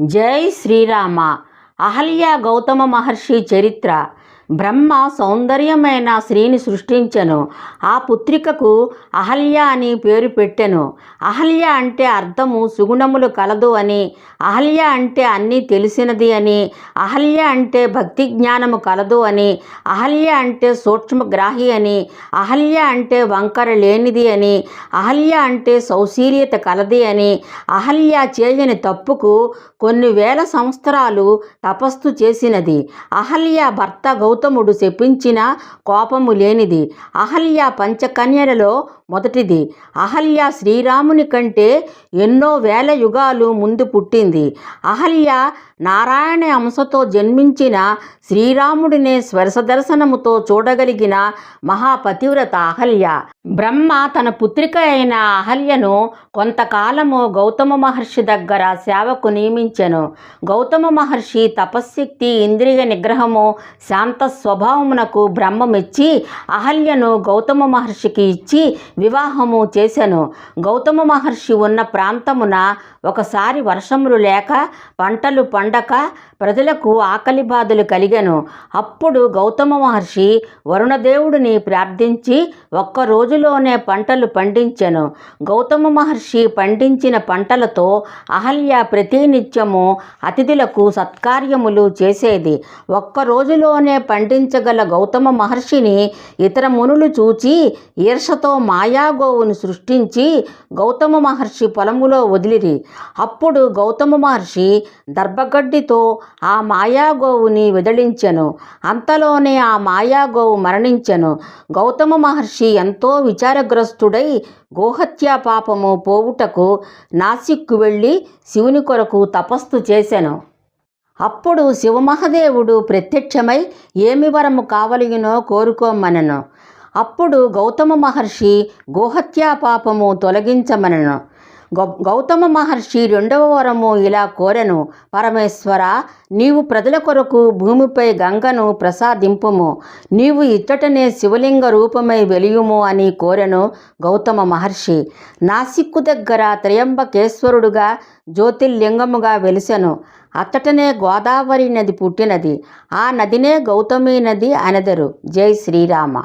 జై శ్రీరామ. అహల్య గౌతమ మహర్షి చరిత్ర. బ్రహ్మ సౌందర్యమైన స్త్రీని సృష్టించెను. ఆ పుత్రికకు అహల్య అని పేరు పెట్టెను. అహల్య అంటే అర్థము సుగుణములు కలదు అని అహల్య అంటే అన్నీ తెలిసినది అని అహల్య అంటే భక్తి జ్ఞానము కలదు అని అహల్య అంటే సూక్ష్మగ్రాహి అని అహల్య అంటే వంకర లేనిది అని అహల్య అంటే సౌశీల్యత కలది అని అహల్య చేయని తప్పుకు కొన్ని వేల సంవత్సరాలు తపస్సు చేసినది. అహల్య భర్త గౌతముడు శపించిన కోపము లేనిది. అహల్య పంచకన్యలలో మొదటిది. అహల్య శ్రీరాముని కంటే ఎన్నో వేల యుగాలు ముందు పుట్టింది. అహల్య నారాయణ అంశతో జన్మించిన శ్రీరాముడినే స్వరస దర్శనముతో చూడగలిగిన మహాపతివ్రత అహల్య. బ్రహ్మ తన పుత్రిక అయిన అహల్యను కొంతకాలము గౌతమ మహర్షి దగ్గర సేవకు నియమించెను. గౌతమ మహర్షి తపశ్శక్తి ఇంద్రియ నిగ్రహము శాంత స్వభావమునకు బ్రహ్మ మెచ్చి అహల్యను గౌతమ మహర్షికి ఇచ్చి వివాహము చేశాను గౌతమ మహర్షి ఉన్న ప్రాంతమున ఒకసారి వర్షములు లేక పంటలు పండక ప్రజలకు ఆకలి బాధలు కలిగాను. అప్పుడు గౌతమ మహర్షి వరుణదేవుడిని ప్రార్థించి ఒక్క రోజులోనే పంటలు పండించెను. గౌతమ మహర్షి పండించిన పంటలతో అహల్య ప్రతినిత్యము అతిథులకు సత్కార్యములు చేసేది. ఒక్క రోజులోనే పండించగల గౌతమ మహర్షిని ఇతర మునులు చూచి ఈర్షతో మాయాగోవును సృష్టించి గౌతమ మహర్షి పొలములో వదిలిరి. అప్పుడు గౌతమ మహర్షి దర్భగడ్డితో ఆ మాయాగోవుని వెదలించెను అంతలోనే ఆ మాయాగోవు మరణించెను. గౌతమ మహర్షి ఎంతో విచారగ్రస్తుడై గోహత్యా పాపము పోవుటకు నాసిక్కు వెళ్ళి శివుని కొరకు తపస్సు చేశాను అప్పుడు శివమహదేవుడు ప్రత్యక్షమై ఏమి వరము కావలిగినో కోరుకోమనను. అప్పుడు గౌతమ మహర్షి గోహత్యా పాపము తొలగించమనను. గౌతమ మహర్షి రెండవ వరము ఇలా కోరెను పరమేశ్వర నీవు ప్రజల కొరకు భూమిపై గంగను ప్రసాదింపుము. నీవు ఇచ్చటనే శివలింగ రూపమై వెలియుము అని కోరెను గౌతమ మహర్షి. నాసిక్కు దగ్గర త్రయంబకేశ్వరుడుగా జ్యోతిర్లింగముగా వెలిసెను. అత్తటనే గోదావరి నది పుట్టినది. ఆ నదినే గౌతమి నది అనెదరు. జై శ్రీరామ.